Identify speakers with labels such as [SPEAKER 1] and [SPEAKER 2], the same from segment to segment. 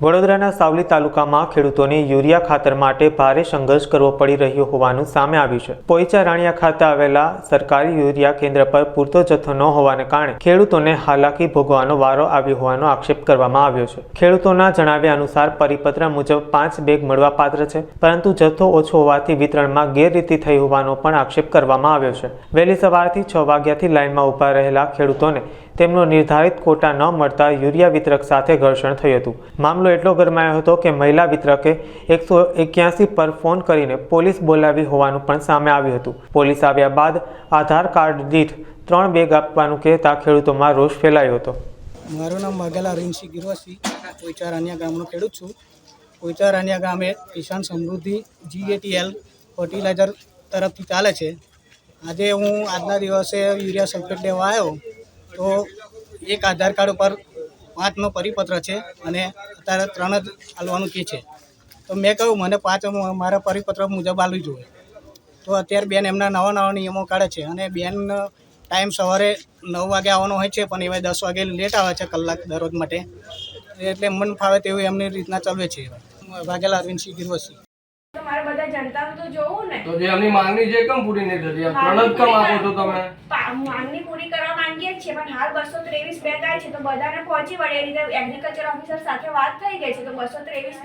[SPEAKER 1] વડોદરાના સાવલી તાલુકામાં ખેડૂતોને યુરિયા ખાતર માટે ભારે સંઘર્ષ કરવો પડી રહ્યો હોવાનું સામે આવ્યું છે. પોઈચા રાણિયા ખાતે આવેલા સરકારી યુરિયા કેન્દ્ર પર પૂરતો જથ્થો ન હોવાને કારણે ખેડૂતોને હાલાકી ભોગવાનો વારો આવ્યો હોવાનો આક્ષેપ કરવામાં આવ્યો છે. ખેડૂતોના જણાવ્યા અનુસાર પરિપત્ર મુજબ પાંચ બેગ મળવાપાત્ર છે, પરંતુ જથ્થો ઓછો હોવાથી વિતરણમાં ગેરરીતિ થઈ હોવાનો પણ આક્ષેપ કરવામાં આવ્યો છે. વહેલી સવારથી છ વાગ્યાથી લાઇનમાં ઊભા રહેલા ખેડૂતોને તેમનો નિર્ધારિત કોટા ન મળતા યુરિયા વિતરક સાથે ઘર્ષણ થયું હતું. મામલો એટલો ગરમાયો હતો કે મહિલા વિતરકે એકસો એક્યાસી પર ફોન કરીને પોલીસ બોલાવી હોવાનું પણ સામે આવ્યું હતું. પોલીસ આવ્યા બાદ આધાર કાર્ડ દીઠ ત્રણ બેગ આપવાનું કહેતા ખેડૂતોમાં રોષ ફેલાયો હતો.
[SPEAKER 2] મારું નામ વાઘેલા રીંસી ગિરવાસી પોઈચા રાનિયા ગામનો ખેડૂત છું. પોઈચા રાનિયા ગામે કિસાન સમૃદ્ધિ જીએટીએલ ફર્ટિલાઇઝર તરફથી ચાલે છે. આજે હું આજના દિવસે યુરિયા સલ્ફેટ લેવા આવ્યો તો એક આધાર કાર્ડ ઉપર પાંચનો પરિપત્ર છે અને અત્યારે ત્રણ જ આલવાનું કે છે. તો મેં કહ્યું મને પાંચ મારા પરિપત્ર મુજબ આલવી જોઈએ. તો અત્યારે બેન એમના નવા નવા નિયમો કાઢે છે અને બેન ટાઈમ સવારે નવ વાગે આવવાનો હોય છે પણ એવા દસ વાગે લેટ આવે છે કલાક દરરોજ માટે. એટલે મન ફાવે તેવું એમની રીતના ચલવે છે. વાઘેલા અરવિંદસિંહ ગિરવસી
[SPEAKER 3] તો બધા જનતાનું તો જોવું ને.
[SPEAKER 4] તો જે એમની માંગણી છે કેમ પૂરી નહીં થતી? ત્રણ જ કેમ આપો છો તમે.
[SPEAKER 3] માંગણી પૂરી કરવા માંગીએ છીએ પણ હાલ બસો ત્રેવીસ બેગ આવી છે તો બધાને પહોંચી વળે. એ રીતે એગ્રીકલ્ચર ઓફિસર સાથે વાત થઈ ગઈ છે તો બસો ત્રેવીસ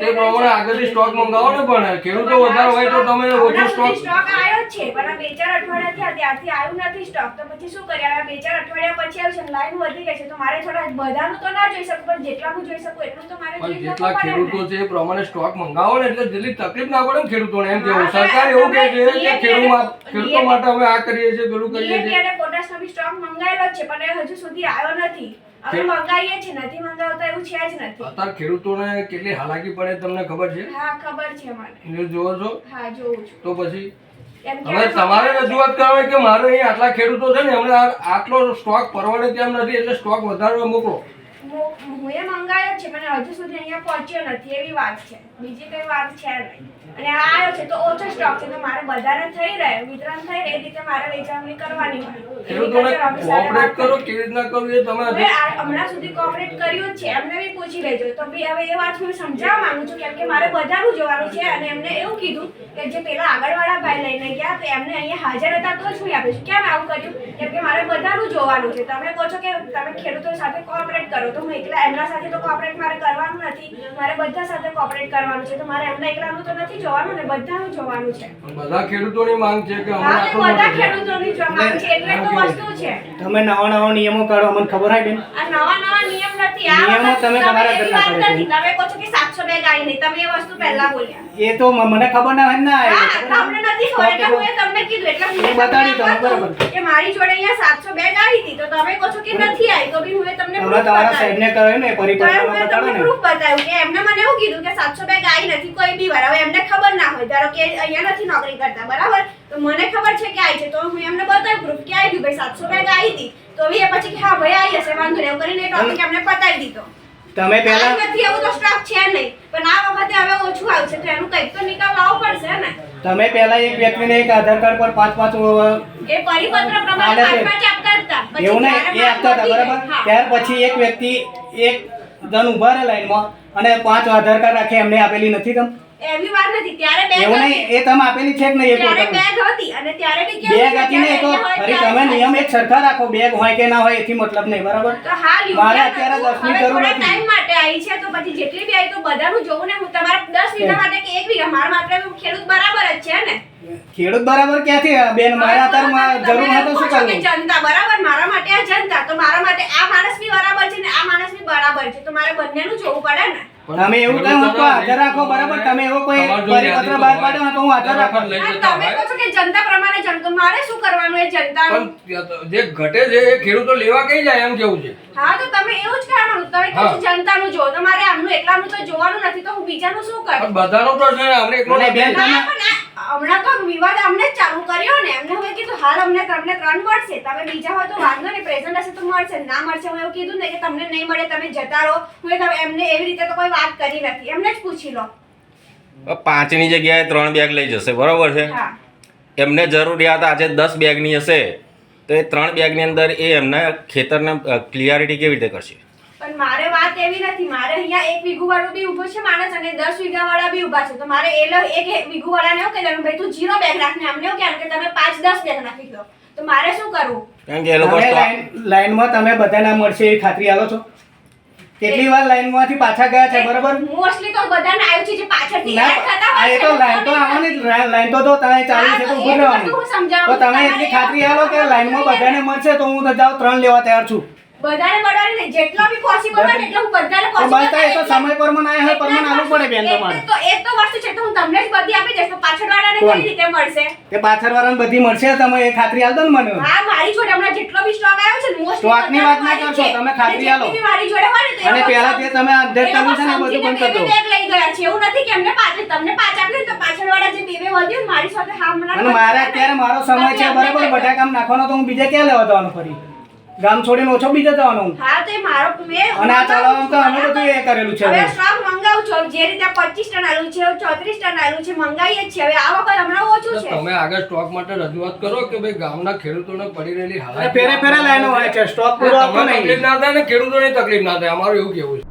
[SPEAKER 4] આગળથી સ્ટોક મંગાવો ને પણ ખેડૂતો વધારે હોય તો તમે ઓછો સ્ટોક
[SPEAKER 3] છે પણ આ બે ચાર અઠવાડિયા થયા ત્યારથી આવ્યું નથી સ્ટોક તો પછી શું કરીએ? આ બે ચાર અઠવાડિયા પછી આવશે છે લાઈન વધી ગઈ છે તો મારે થોડા બધાનું તો ના જોઈ શકું પણ જેટલાનું જોઈ શકું એટલું તો મારે જોઈ
[SPEAKER 4] જેટલા ખેડૂતો છે એ પ્રમાણે સ્ટોક મંગાવો ને એટલે જેટલી તકલીફ ના પડે ખેડૂતોને. એમ કેવું સરકાર એવું કહે છે કે ખેડૂતો માટે અમે આ કરીએ છીએ પેલું કરીએ છીએ.
[SPEAKER 3] અને પોટાશનો બી સ્ટોક મંગાયેલો છે પણ એ હજુ સુધી આવ્યો નથી. અમે મંગાવીએ છીએ નથી મંગાવતા એવું છે જ નથી.
[SPEAKER 4] અત્યારે ખેડૂતોને કેટલી હાલાકી પડે તમને ખબર છે?
[SPEAKER 3] હા ખબર છે મને.
[SPEAKER 4] ન્યૂઝ જોવો છો?
[SPEAKER 3] હા જોઉં છું.
[SPEAKER 4] તો પછી હવે તમારે રજૂઆત કરવાની કે મારે અહીં આટલા ખેડૂતો છે ને એમને આટલો સ્ટોક પરવડે તેમ નથી એટલે સ્ટોક વધારવા મોકલો.
[SPEAKER 3] હું હું એ મંગાવ્યો છે પણ હજુ સુધી અહીંયા પહોંચ્યો નથી એવી વાત છે. બીજી કઈ વાત છે નહીં. અને આ આવ્યો છે તો ઓછો સ્ટોક છે તો મારે બધાને થઈ રહે વિતરણ થઈ રહે એ રીતે મારે વેચાણની કરવાની
[SPEAKER 4] કોઓપરેટ કરો કેવી રીતના કરવું એ તમે
[SPEAKER 3] હમણાં સુધી કોઓપરેટ કર્યું છે એમને બી પૂછી લેજો. તો બી હવે એ વાત હું સમજાવવા માંગુ છું કેમ કે મારે બધાનું જોવાનું છે અને એમને એવું કીધું કે જે પેલા આગળવાળા ભાઈ લઈને ગયા તો એમને અહીંયા હાજર હતા તો જ હું આપીશ. કેમ આવું કર્યું? કેમ કે મારે બધાનું જોવાનું છે. તમે કહો છો કે તમે ખેડૂતો સાથે કોઓપરેટ કરો. તો હું એકલા એમના સાથે તો કોપરેટ મારે કરવાનું નથી. મારે બધા સાથે કોપરેટ કરવાનું છે. તો મારે એમના એકલાનું તો નથી જોવાનું ને બધાનું જોવાનું છે.
[SPEAKER 4] બધા ખેડૂતોની માંગ છે કે
[SPEAKER 3] હા તો બધા ખેડૂતોની માંગ છે. એટલે તો વસ્તુ છે.
[SPEAKER 2] તમે નવા નવા નિયમો કાઢો અમને ખબર આવી બેન?
[SPEAKER 3] આ નવા નવા નિયમ નથી. આ
[SPEAKER 2] નિયમો તમે તમારા ઘરના કરે
[SPEAKER 3] તમે કહો છો કે 700 બેગ આવી નહીં. તમે એ વસ્તુ પહેલા બોલ્યા.
[SPEAKER 2] એ તો મને ખબર ના હોય ને
[SPEAKER 3] હા, તમને નથી ખબર. એટલે હું તમને કીધું. એટલે હું
[SPEAKER 2] બતાડી બતાડ્યું
[SPEAKER 3] તમને
[SPEAKER 2] બરાબર.
[SPEAKER 3] કે મારી જોડે અહીંયા 700 બેગ આવી હતી. તો તમે કહો છો કે નથી આવી. તો બી હું તમને
[SPEAKER 2] તમે તમારા. સાહેબને કહ્યું ને પરિપત્રમાં બતાડો ને.
[SPEAKER 3] પ્રૂફ બતાવ્યું કે એમને મને એવું કીધું કે 700 બેગ આવી નથી કોઈ બી વાર હવે એમને ખબર ના હોય. ધારો કે અહીંયા નથી નોકરી કરતા બરાબર? તો મને ખબર છે કે આવી છે. તો હું એમને બતાવ્યું પ્રૂફ કે આવી ગયું ભાઈ 700 બેગ આવી હતી. તો એ પછી કે હા ભાઈ આવી હશે વાંધો નહીં. કરીને ટોપિક એમને પતાવી દીધો.
[SPEAKER 2] તમે પહેલા
[SPEAKER 3] નથી એવું તો સ્ટોક છે નહીં. પણ આ વખતે હવે ઓછું આવશે તો એનું કંઈક તો નિકાલ લાવવો પડશે ને?
[SPEAKER 2] તમે પહેલા એક વ્યક્તિને એક આધાર કાર્ડ પર પાંચ પાંચ
[SPEAKER 3] એ પરિપત્ર પ્રમાણે પાંચ પાંચ
[SPEAKER 2] એવું નહીં એ આપતા હતા બરાબર. ત્યાર પછી એક વ્યક્તિ એક જણ ઊભા રહે લાઈનમાં અને પાંચ આધાર કાર્ડ રાખે એમને આપેલી નથી તમ?
[SPEAKER 3] એવી વાત નથી ત્યારે બેગ
[SPEAKER 2] એવું નહીં એ તમે આપેલી છે કે નહીં એ
[SPEAKER 3] ત્યારે બેગ હતી અને ત્યારે બી
[SPEAKER 2] બેગ હતી ને તો ફરી તમે નિયમ એક સરખા રાખો બેગ હોય કે ના હોય એથી મતલબ નહીં બરાબર? મારે અત્યારે
[SPEAKER 3] દસમી
[SPEAKER 2] જરૂર નથી.
[SPEAKER 3] આવી છે તો પછી જેટલી બી આવી તો બધાનું જોવું ને. હું તમારા દસ વીઘા માટે કે એક વીઘા. મારા માટે તો ખેડૂત બરાબર જ છે ને.
[SPEAKER 2] ખેડૂત બરાબર ક્યાંથી? બેન મારા અત્યારે જરૂર હોય તો શું કરવું?
[SPEAKER 3] જનતા બરાબર? મારા માટે આ જનતા. તો મારા માટે આ માણસ બી બરાબર છે ને આ માણસ બી બરાબર છે. તો મારે બંનેનું જોવું પડે ને.
[SPEAKER 2] તમે એવું કઈ તો હાજર રાખો બરાબર? તમે એવો કોઈ પરિપત્ર બહાર પાડો તો હું હાજર રાખું.
[SPEAKER 3] તમે કહો છો કે જનતા પ્રમાણે જણ તો મારે શું કરવાનું એ જનતાનું
[SPEAKER 4] પણ જે ઘટે છે એ ખેડૂતો લેવા કઈ જાય એમ કેવું છે?
[SPEAKER 3] હા તો તમે એવું જ કહેવાનું. તમે કશું જનતાનું જો તમારે આમનું એકલાનું તો જોવાનું નથી તો હું બીજાનું શું કરું?
[SPEAKER 4] પણ બધાનો તો છે આપણે એકલો
[SPEAKER 2] બેન
[SPEAKER 3] હમણાં તો વિવાદ અમને ચાલુ કર્યો ને. એમને હવે કીધું હાલ અમને તમને ત્રણ મળશે. તમે બીજા હોય તો વાંધો નહીં પ્રેઝન્ટ હશે તો મળશે. ના મળશે હું એવું કીધું ને કે તમને નહીં મળે તમે જતા રહો. હું તમે એમને એવી રીતે તો કોઈ વાત કરી નથી. એમને જ પૂછી લો.
[SPEAKER 5] પાંચની જગ્યાએ ત્રણ બેગ લઈ જશે. બરોબર છે?
[SPEAKER 3] હા.
[SPEAKER 5] એમને જરૂરિયાત આજે દસ બેગની હશે તો એ ત્રણ બેગની અંદર એ એમના ખેતરને ક્લિયરિટી કેવી રીતે કરશે?
[SPEAKER 3] પણ મારે વાત એવી નથી. મારે અહીંયા એક વીઘુ વાળો બી ઊભો છે માણસ અને દસ વીઘા વાળા બી ઊભા છે. તો મારે એ લો- એક વીઘુ વાળાને એવું કહેવાનું ભાઈ તું જીરો બેગ રાખને અમને એવું કહેવાનું કે તમે પાંચ દસ બેગ નાખી દો. તો મારે શું કરવું?
[SPEAKER 5] કારણ કે એ લોકો
[SPEAKER 2] લાઈન- લાઈનમાં તમે બધાના મળશે એ ખાતરી આલો છો? કેટલી વાર લાઈનમાંથી પાછા ગયા છે બરાબર?
[SPEAKER 3] મોસ્ટલી તો બધાને આવ્યું છે જે પાછળથી add થતા હોય
[SPEAKER 2] તો લાઈન તો આવવાની લાઈન તો તો તમે ચાલુ છે તો ઊભું રહેવાનું. તો તમે એટલી ખાતરી આલો કે લાઈનમાં બધાને મળશે તો હું તો જાઉં ત્રણ લેવા તૈયાર છું.
[SPEAKER 3] બધાને મળવાની નહીં. જેટલો બી પોસિબલ હોય એટલો બધાને પોસિબલ
[SPEAKER 2] બસ તો સમય પ્રમાણે આયા હોય પ્રમાણે આલવું પડે બેન તમારે.
[SPEAKER 3] તો એ તો વસ્તુ છે. તો હું તમને જ બધી આપી દઈશ તો
[SPEAKER 2] કોણ?
[SPEAKER 3] રીતે મળશે.
[SPEAKER 2] તે પાછળ વાળાને બધી મળશે તમે એ ખાતરી આલ દો ને મને.
[SPEAKER 3] હા મારી જોડે હમણાં જેટલો બી સ્ટોક આવ્યો છે મોસ્ટ
[SPEAKER 2] સ્ટોકની વાત ના કરશો, તમે ખાતરી આલો.
[SPEAKER 3] મારી જોડે હોય ને
[SPEAKER 2] અને પહેલા તે તમે
[SPEAKER 3] અંદર
[SPEAKER 2] તમે છે ને બધું બંધ કરી દો.
[SPEAKER 3] બેગ લઈ ગયા છે એવું નથી કે એમને પાછળ તમને પાછ આપ્યું તો પાછળવાળા જે બે બે મારી સાથે હા હમણાં
[SPEAKER 2] અને મારે અત્યારે મારો સમય છે બરાબર? બધા કામ નાખવાનો તો હું બીજે ક્યાં લેવા જવાનું ફરી? ગામ છોડીને ઓછો બીજે જવાનું. હું
[SPEAKER 3] હા તો એ મારો મે
[SPEAKER 2] અને આ ચલાવવાનું તો અમે બધું એ કરેલું છે
[SPEAKER 3] હવે. સ્ટોક મંગાવું છું. જે રીતે 25 ટન આલુ છે 34 ટન આલુ છે મંગાવીએ જ છે હવે આ વખત હમણાં ઓછું છે.
[SPEAKER 4] તમે આગળ સ્ટોક માટે રજૂઆત કરો કે ભાઈ ગામના ખેડૂતોને પડી રહેલી હાલત
[SPEAKER 2] ફેરે ફેરે લાઈનો હોય છે. સ્ટોક પૂરો આપતો નહીં.
[SPEAKER 4] તકલીફ ના થાય ને ખેડૂતોને તકલીફ ના થાય. અમારું એવું કેવું છે.